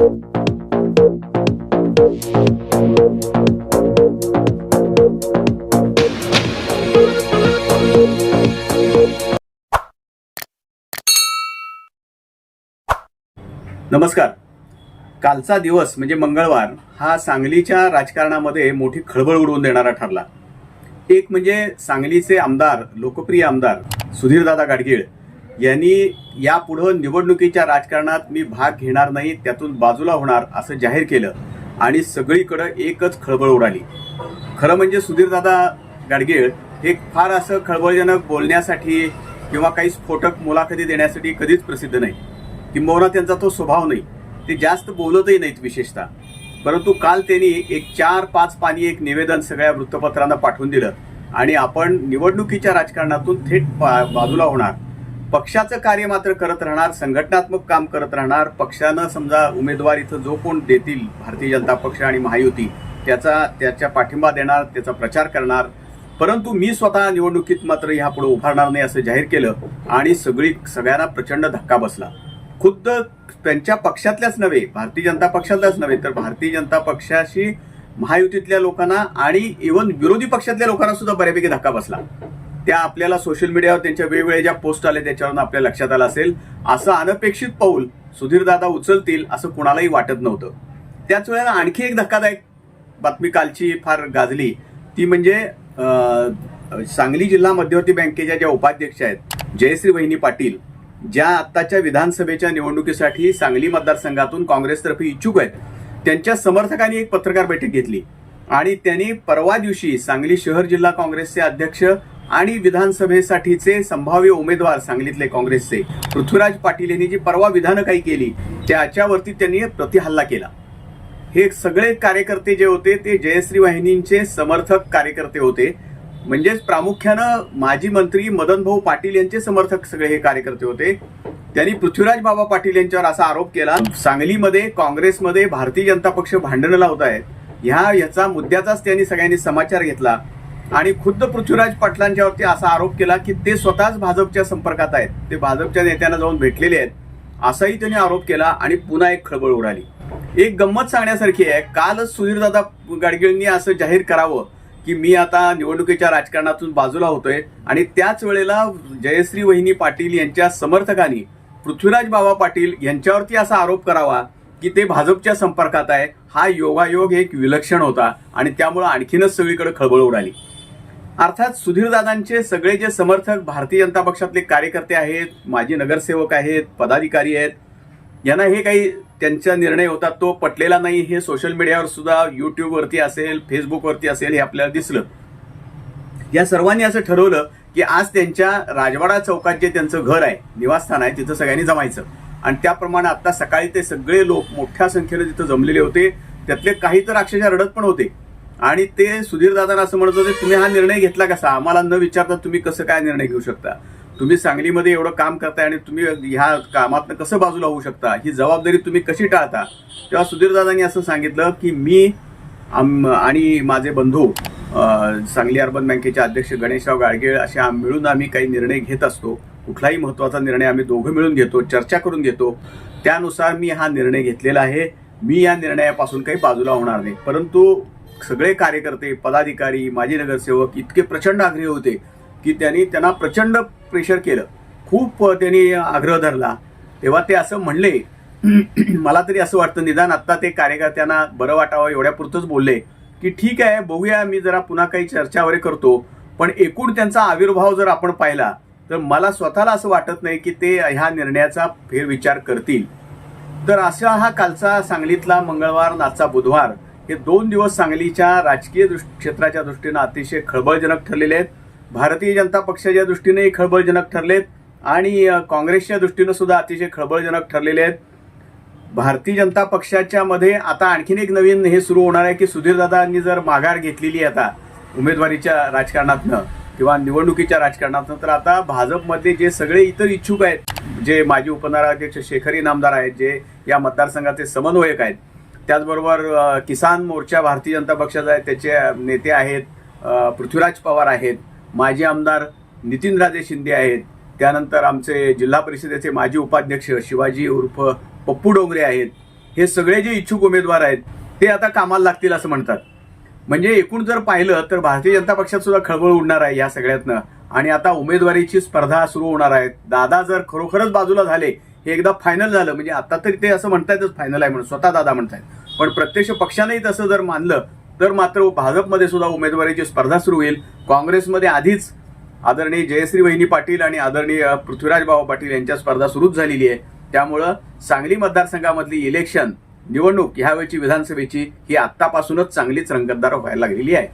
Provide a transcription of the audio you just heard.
नमस्कार. कालचा दिवस म्हणजे मंगळवार हा सांगलीच्या राजकारणामध्ये मोठी खळबळ उडवून देणारा ठरला. एक म्हणजे सांगलीचे आमदार लोकप्रिय आमदार सुधीरदादा गाडगीळ. यांनी यापुढं निवडणुकीच्या राजकारणात मी भाग घेणार नाही त्यातून बाजूला होणार असं जाहीर केलं आणि सगळीकडं एकच खळबळ उडाली. खरं म्हणजे सुधीरदादा गाडगीळ हे फार असं खळबळजनक बोलण्यासाठी किंवा काही स्फोटक मुलाखती देण्यासाठी कधीच प्रसिद्ध नाही. किंबहुना त्यांचा तो स्वभाव नाही. ते जास्त बोलतही नाहीत विशेषतः. परंतु काल त्यांनी एक चार पाच पानी एक निवेदन सगळ्या वृत्तपत्रांना पाठवून दिलं आणि आपण निवडणुकीच्या राजकारणातून थेट बा- बाजूला होणार. पक्षाचं कार्य मात्र करत राहणार संघटनात्मक काम करत राहणार. पक्षानं समजा उमेदवार इथं जो कोण देतील भारतीय जनता पक्ष आणि महायुती त्याचा त्याच्या पाठिंबा देणार त्याचा प्रचार करणार. परंतु मी स्वतः निवडणुकीत मात्र ह्यापुढे उभारणार नाही असं जाहीर केलं आणि सगळी सगळ्यांना प्रचंड धक्का बसला. खुद्द त्यांच्या पक्षातल्याच नव्हे भारतीय जनता पक्षातल्याच नव्हे तर भारतीय जनता पक्षाशी महायुतीतल्या लोकांना आणि इव्हन विरोधी पक्षातल्या लोकांना सुद्धा बऱ्यापैकी धक्का बसला. त्या आपल्याला सोशल मीडियावर त्यांच्या वेगवेगळ्या ज्या पोस्ट आल्या त्याच्यावरून आपल्या लक्षात आलं असेल. असं अनपेक्षित पाऊल सुधीरदादा उचलतील असं कुणालाही वाटत नव्हतं. त्याच वेळेला आणखी एक धक्कादायक बातमी कालची फार गाजली. ती म्हणजे सांगली जिल्हा मध्यवर्ती बँकेच्या ज्या उपाध्यक्ष आहेत जयश्री वहिनी पाटील ज्या आत्ताच्या विधानसभेच्या निवडणुकीसाठी सांगली मतदारसंघातून काँग्रेसतर्फे इच्छुक आहेत त्यांच्या समर्थकांनी एक पत्रकार बैठक घेतली. आणि त्यांनी परवा दिवशी सांगली शहर जिल्हा काँग्रेसचे अध्यक्ष आणि विधानसभेसाठीचे संभाव्य उमेदवार सांगलीतले काँग्रेसचे. पृथ्वीराज पाटील यांनी जी परवा विधानं काही केली त्याच्यावरती त्यांनी प्रतिहल्ला केला. हे सगळे कार्यकर्ते जे होते ते जयश्री वाहिनींचे समर्थक कार्यकर्ते होते. म्हणजेच प्रामुख्यानं माजी मंत्री मदन भाऊ पाटील यांचे समर्थक सगळे हे कार्यकर्ते होते. त्यांनी पृथ्वीराज बाबा पाटील यांच्यावर असा आरोप केला सांगलीमध्ये काँग्रेसमध्ये भारतीय जनता पक्ष भांडणं लावत आहेत ह्या याचा मुद्द्याचाच त्यांनी सगळ्यांनी समाचार घेतला. आणि खुद्द पृथ्वीराज पाटलांच्यावरती असा आरोप केला की ते स्वतःच भाजपच्या संपर्कात आहेत. ते भाजपच्या नेत्यांना जाऊन भेटलेले आहेत. असाही त्यांनी आरोप केला आणि पुन्हा एक खळबळ उडाली. एक गंमत सांगण्यासारखी आहे कालच सुधीरदादा गाडगिळींनी असं जाहीर करावं की मी आता निवडणुकीच्या राजकारणातून बाजूला होतोय आणि त्याच वेळेला जयश्री वहिनी पाटील यांच्या समर्थकांनी पृथ्वीराज बाबा पाटील यांच्यावरती असा आरोप करावा की ते भाजपच्या संपर्कात आहे. हा योगायोग एक विलक्षण होता आणि त्यामुळं आणखीनच सगळीकडे खळबळ उडाली. अर्थात सुधीरदादांचे सगळे जे समर्थक भारतीय जनता पक्षातले कार्यकर्ते आहेत माजी नगरसेवक आहेत पदाधिकारी आहेत यांना हे काही त्यांचा निर्णय होता तो पटलेला नाही. हे सोशल मीडियावर सुद्धा युट्यूबवरती असेल फेसबुकवरती असेल हे आपल्याला दिसलं. या सर्वांनी असं ठरवलं की आज त्यांच्या राजवाडा चौकात जे त्यांचं घर आहे निवासस्थान आहे तिथं सगळ्यांनी जमायचं. आणि त्याप्रमाणे आता सकाळी ते सगळे लोक मोठ्या संख्येने तिथं जमलेले होते. त्यातले काही तर अक्षरशः रडत पण होते. आणि ते सुधीर दादांना असं म्हणत होते तुम्ही हा निर्णय घेतला कसा? आम्हाला न विचारता तुम्ही कसं काय निर्णय घेऊ शकता? तुम्ही सांगलीमध्ये एवढं काम करताय आणि तुम्ही ह्या कामातनं कसं बाजूला होऊ शकता? ही जबाबदारी तुम्ही कशी टाळता? तेव्हा सुधीरदादांनी असं सांगितलं की मी आम आणि माझे बंधू सांगली अर्बन बँकेचे अध्यक्ष गणेशराव गाडगेळ असे मिळून आम्ही काही निर्णय घेत असतो. कुठलाही महत्त्वाचा निर्णय आम्ही दोघं मिळून घेतो चर्चा करून घेतो. त्यानुसार मी हा निर्णय घेतलेला आहे. मी या निर्णयापासून काही बाजूला होणार नाही. परंतु सगळे कार्यकर्ते पदाधिकारी माजी नगरसेवक इतके प्रचंड आग्रही होते की त्यांनी त्यांना प्रचंड प्रेशर केलं. खूप त्यांनी आग्रह धरला. तेव्हा ते असं म्हणले मला तरी असं वाटतं निदान आत्ता ते कार्यकर्त्यांना बरं वाटावं एवढ्यापुरतंच बोलले की ठीक आहे बघूया मी जरा पुन्हा काही चर्चा वगैरे करतो. पण एकूण त्यांचा आविर्भाव जर आपण पाहिला तर मला स्वतःला असं वाटत नाही की ते ह्या निर्णयाचा फेरविचार करतील. तर असा हा कालचा सांगलीतला मंगळवार नाचचा बुधवार हे दोन दिवस सांगलीच्या राजकीय दृष्ट क्षेत्राच्या दृष्टीनं अतिशय खळबळजनक ठरलेले आहेत. भारतीय जनता पक्षाच्या दृष्टीनेही खळबळजनक ठरलेत आणि काँग्रेसच्या दृष्टीनं सुद्धा अतिशय खळबळजनक ठरलेले आहेत. भारतीय जनता पक्षाच्या मध्ये आता आणखीन एक नवीन हे सुरू होणार आहे की सुधीरदादांनी जर माघार घेतलेली आहे आता उमेदवारीच्या राजकारणातनं किंवा निवडणुकीच्या राजकारणातनं तर आता भाजपमध्ये जे सगळे इतर इच्छुक आहेत जे माजी उपनगराध्यक्ष शेखरी नामदार आहेत जे या मतदारसंघाचे समन्वयक आहेत त्याचबरोबर किसान मोर्चा भारतीय जनता पक्षाचा आहे त्याचे नेते आहेत पृथ्वीराज पवार आहेत माजी आमदार नितीनराजे शिंदे आहेत त्यानंतर आमचे जिल्हा परिषदेचे माजी उपाध्यक्ष शिवाजी उर्फ पप्पू डोंगरे आहेत. हे सगळे जे इच्छुक उमेदवार आहेत ते आता कामाला लागतील असं म्हणतात. म्हणजे एकूण जर पाहिलं तर भारतीय जनता पक्षात सुद्धा खळबळ उडणार आहे या सगळ्यातनं. आणि आता उमेदवारीची स्पर्धा सुरू होणार आहे. दादा जर खरोखरच बाजूला झाले हे एकदा फायनल झालं म्हणजे आता तरी ते असं म्हणतायतच फायनल आहे म्हणून स्वतः दादा म्हणतायत. पण प्रत्यक्ष पक्षानेही तसं जर मानलं तर मात्र भाजपमध्ये सुद्धा उमेदवारीची स्पर्धा सुरू होईल. काँग्रेसमध्ये आधीच आदरणीय जयश्री वहिनी पाटील आणि आदरणीय पृथ्वीराज बाबा पाटील यांच्या स्पर्धा सुरूच झालेली आहे. त्यामुळं सांगली मतदारसंघामधली इलेक्शन निवडणूक ह्यावेळची विधानसभेची ही आत्तापासूनच चांगलीच रंगतदार व्हायला लागलेली आहे.